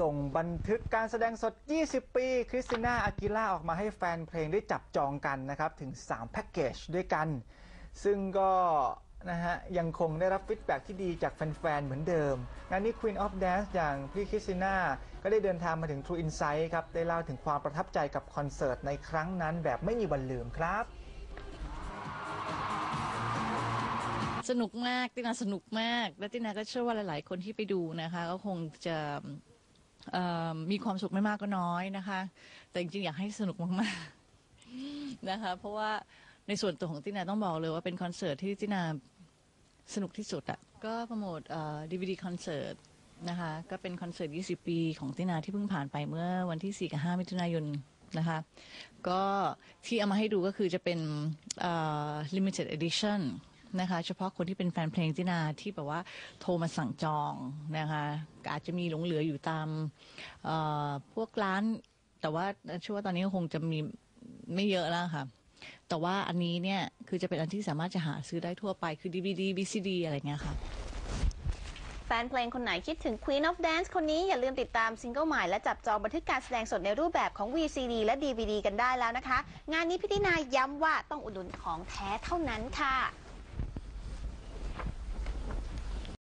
ส่งบันทึกการแสดงสด 20 ปี คริสติน่าอากิล่าออกมาให้แฟนเพลงได้จับจองกันนะครับ ถึง 3 แพ็กเกจด้วยกัน ซึ่งก็นะฮะยังคงได้รับฟีดแบ็กที่ดีจากแฟน ๆ เหมือนเดิม งานนี้ Queen of Dance อย่างพี่คริสติน่าก็ได้เดินทางมาถึง True Insight ครับ ได้เล่าถึงความประทับใจกับคอนเสิร์ตในครั้งนั้นแบบไม่มีวันลืมครับ สนุกมากตินาสนุกมาก และตินาก็เชื่อว่าหลาย ๆ คนที่ไปดูนะคะ ก็คงจะ เอ่อมีความสุขไม่มากก็น้อยนะคะ แต่จริงๆอยากให้สนุกมากๆ นะคะ เพราะว่าในส่วนตัวของตินาต้องบอกเลยว่าเป็นคอนเสิร์ตที่ตินาสนุกที่สุดอะก็โปรโมทดีวีดีคอนเสิร์ตนะคะก็เป็นคอนเสิร์ต 20 ปีของตินาที่เพิ่งผ่านไปเมื่อวันที่ 4 กับ 5 มิถุนายนนะคะก็ที่เอามาให้ดูก็คือจะเป็น limited edition นะคะ เฉพาะคนที่เป็นแฟนเพลงตินาที่แบบว่าโทรมาสั่งจองนะคะอาจจะมีหลงเหลืออยู่ตามพวกร้าน แต่ว่าเชื่อว่าตอนนี้คงจะมีไม่เยอะแล้วค่ะแต่ว่าอันนี้เนี่ยคือจะเป็นอันที่สามารถจะหาซื้อได้ทั่วไปคือ DVD VCD อะไรเงี้ยค่ะ แฟนเพลงคนไหนคิดถึง Queen of Dance คนนี้อย่าลืมติดตามซิงเกิลใหม่และจับจองบันทึกการแสดงสดในรูปแบบของ VCD และ DVD กันได้แล้วนะคะ งานนี้พี่ตินาย้ำว่าต้องอุดหนุนของแท้เท่านั้นค่ะ